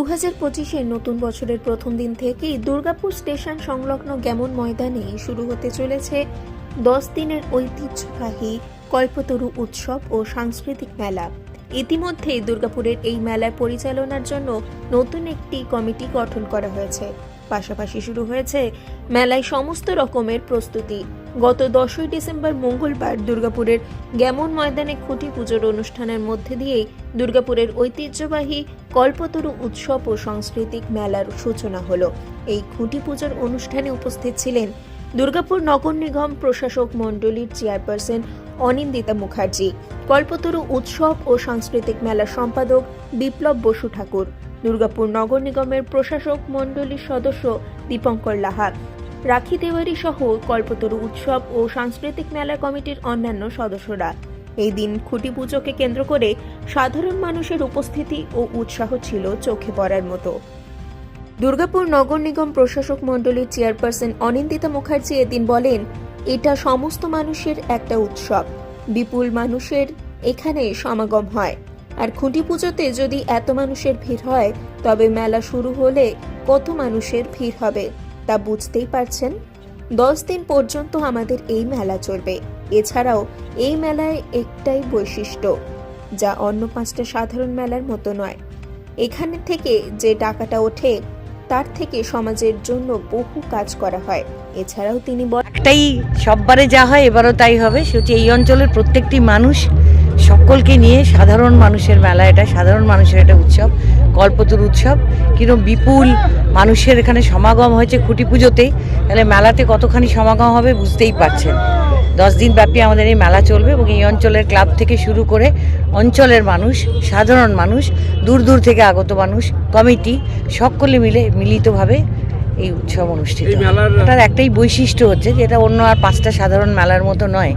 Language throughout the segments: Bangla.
দু হাজার পঁচিশের নতুন বছরের প্রথম দিন থেকেই দুর্গাপুর স্টেশন সংলগ্ন গ্যামন ময়দানে শুরু হতে চলেছে দশ দিনের ঐতিহ্যবাহী কল্পতরু উৎসব ও সাংস্কৃতিক মেলা। ইতিমধ্যেই দুর্গাপুরের এই মেলার পরিচালনার জন্য নতুন একটি কমিটি গঠন করা হয়েছে। পাশাপাশি শুরু হয়েছে মেলায় সমস্ত রকমের প্রস্তুতি। গত দশই ডিসেম্বর মঙ্গলবার দুর্গাপুরের গ্যামন ময়দানে খুঁটি পুজোর অনুষ্ঠানের মধ্যে দিয়েই দুর্গাপুরের ঐতিহ্যবাহী কল্পতরু উৎসব ও সাংস্কৃতিক মেলার সূচনা হলো। এই খুঁটি পুজোর অনুষ্ঠানে উপস্থিত ছিলেন দুর্গাপুর নগর নিগম প্রশাসক মণ্ডলীর চেয়ারপারসন অনিন্দিতা মুখার্জি, কল্পতরু উৎসব ও সাংস্কৃতিক মেলার সম্পাদক বিপ্লব বসু ঠাকুর, দুর্গাপুর নগর নিগমের প্রশাসক মণ্ডলীর সদস্য দীপঙ্কর লাহা রাখি দেওয়ারি সহ কল্পতরু উৎসব ও সাংস্কৃতিক মেলা কমিটির অন্যান্য সদস্যরা। এই দিন খুঁটি পুজোকে কেন্দ্র করে সাধারণ মানুষের উপস্থিতি ও উৎসাহ ছিল চোখে পড়ার মতো। দুর্গাপুর নগর নিগম প্রশাসক মণ্ডলীর চেয়ারপারসন অনিন্দিতা মুখার্জি এদিন বলেন, এটা সমস্ত মানুষের একটা উৎসব। বিপুল মানুষের এখানে সমাগম হয়। আর খুঁটি পুজোতে যদি এত মানুষের ভিড় হয়, তবে মেলা শুরু হলে কত মানুষের ভিড় হবে? তা বুঝতেই পারছেন? দশ দিন পর্যন্ত আমাদের এই মেলা চলবে। এছাড়াও এই মেলায় একটাই বৈশিষ্ট্য, যা অন্য পাঁচটা সাধারণ মেলার মতো নয়। এখানে থেকে যে টাকাটা ওঠে, তার থেকে সমাজের জন্য বহু কাজ করা হয়। এছাড়াও তিনি একটাই সববারে যা হয়, এবারও তাই হবে। সেটি এই অঞ্চলের প্রত্যেকটি মানুষ, সকলকে নিয়ে সাধারণ মানুষের মেলা। এটা সাধারণ মানুষের একটা উৎসব, কল্পতরু উৎসব। কিন্তু বিপুল মানুষের এখানে সমাগম হয়েছে খুঁটি পুজোতেই তাহলে মেলাতে কতখানি সমাগম হবে বুঝতেই পারছেন। দশ দিন ব্যাপী আমাদের এই মেলা চলবে এবং এই অঞ্চলের ক্লাব থেকে শুরু করে অঞ্চলের মানুষ সাধারণ মানুষ দূর দূর থেকে আগত মানুষ কমিটি সকলে মিলে মিলিতভাবে এই উৎসব অনুষ্ঠিত এটার একটাই বৈশিষ্ট্য হচ্ছে যে এটা অন্য আর পাঁচটা সাধারণ মেলার মতো নয়।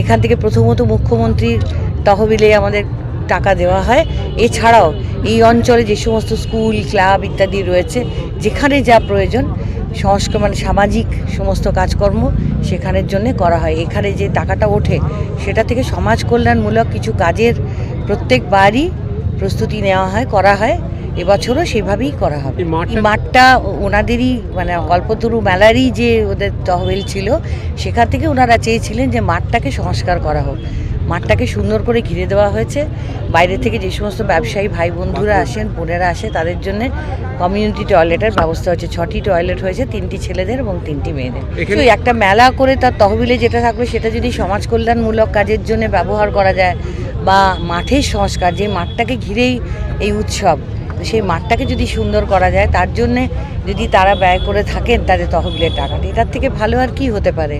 এখান থেকে প্রথমত মুখ্যমন্ত্রীর তহবিলে আমাদের টাকা দেওয়া হয়। এছাড়াও এই অঞ্চলে যে সমস্ত স্কুল ক্লাব ইত্যাদি রয়েছে যেখানে যা প্রয়োজন সংস্কার মানে সামাজিক সমস্ত কাজকর্ম সেখানের জন্য করা হয়। এখানে যে টাকাটা ওঠে সেটা থেকে সমাজ কল্যাণমূলক কিছু কাজের প্রত্যেকবারই প্রস্তুতি নেওয়া হয় করা হয়। এবছরও সেভাবেই করা হবে। এই মাঠটা- ওনাদেরই মানে কল্পতরু মেলারই যে ওদের তহবিল ছিল সেখান থেকে ওনারা চেয়েছিলেন যে মাঠটাকে সংস্কার করা হোক। মাঠটাকে সুন্দর করে ঘিরে দেওয়া হয়েছে। বাইরে থেকে যে সমস্ত ব্যবসায়ী ভাই বন্ধুরা আসেন বোনেরা আসে তাদের জন্য কমিউনিটি টয়লেটের ব্যবস্থা হয়েছে। ছটি টয়লেট হয়েছে তিনটি ছেলেদের এবং তিনটি মেয়েদের। তো একটা মেলা করে তার তহবিলে যেটা থাকবে সেটা যদি সমাজ কল্যাণমূলক কাজের জন্য ব্যবহার করা যায় বা মাঠের সংস্কার যে মাঠটাকে ঘিরেই এই উৎসব সেই মাঠটাকে যদি সুন্দর করা যায় তার জন্যে যদি তারা ব্যয় করে থাকেন তাদের তহবিলের টাকাটা এটার থেকে ভালো আর কি হতে পারে?